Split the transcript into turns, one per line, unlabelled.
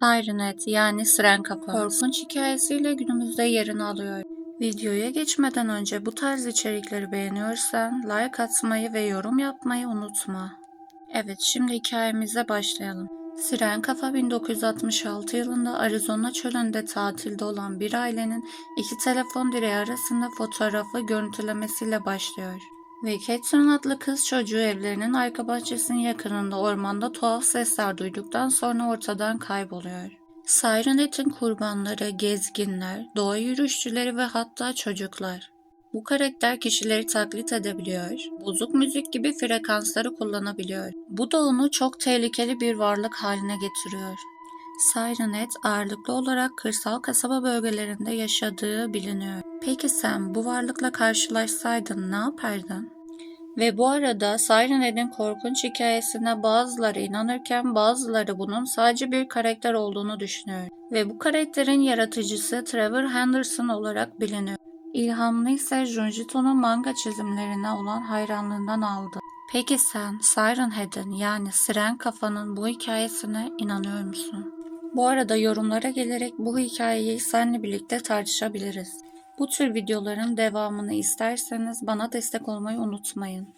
Sirenet yani Siren Kafa korkunç hikayesiyle günümüzde yerini alıyor. Videoya geçmeden önce bu tarz içerikleri beğeniyorsan like atmayı ve yorum yapmayı unutma. Evet şimdi hikayemize başlayalım. Siren Kafa 1966 yılında Arizona çölünde tatilde olan bir ailenin iki telefon direği arasında fotoğrafı görüntülemesiyle başlıyor. Ve Catherine adlı kız çocuğu evlerinin arka bahçesinin yakınında ormanda tuhaf sesler duyduktan sonra ortadan kayboluyor. Sirenet'in kurbanları gezginler, doğa yürüyüşçüleri ve hatta çocuklar. Bu karakter kişileri taklit edebiliyor, bozuk müzik gibi frekansları kullanabiliyor. Bu da onu çok tehlikeli bir varlık haline getiriyor. Sirenet ağırlıklı olarak kırsal kasaba bölgelerinde yaşadığı biliniyor. Peki sen bu varlıkla karşılaşsaydın ne yapardın? Ve bu arada Sirenet'in korkunç hikayesine bazıları inanırken bazıları bunun sadece bir karakter olduğunu düşünüyor. Ve bu karakterin yaratıcısı Trevor Henderson olarak biliniyor. İlhamını ise Junjito'nun manga çizimlerine olan hayranlığından aldı. Peki sen Siren Head'in yani Siren Kafa'nın bu hikayesine inanıyor musun? Bu arada yorumlara gelerek bu hikayeyi seninle birlikte tartışabiliriz. Bu tür videoların devamını isterseniz bana destek olmayı unutmayın.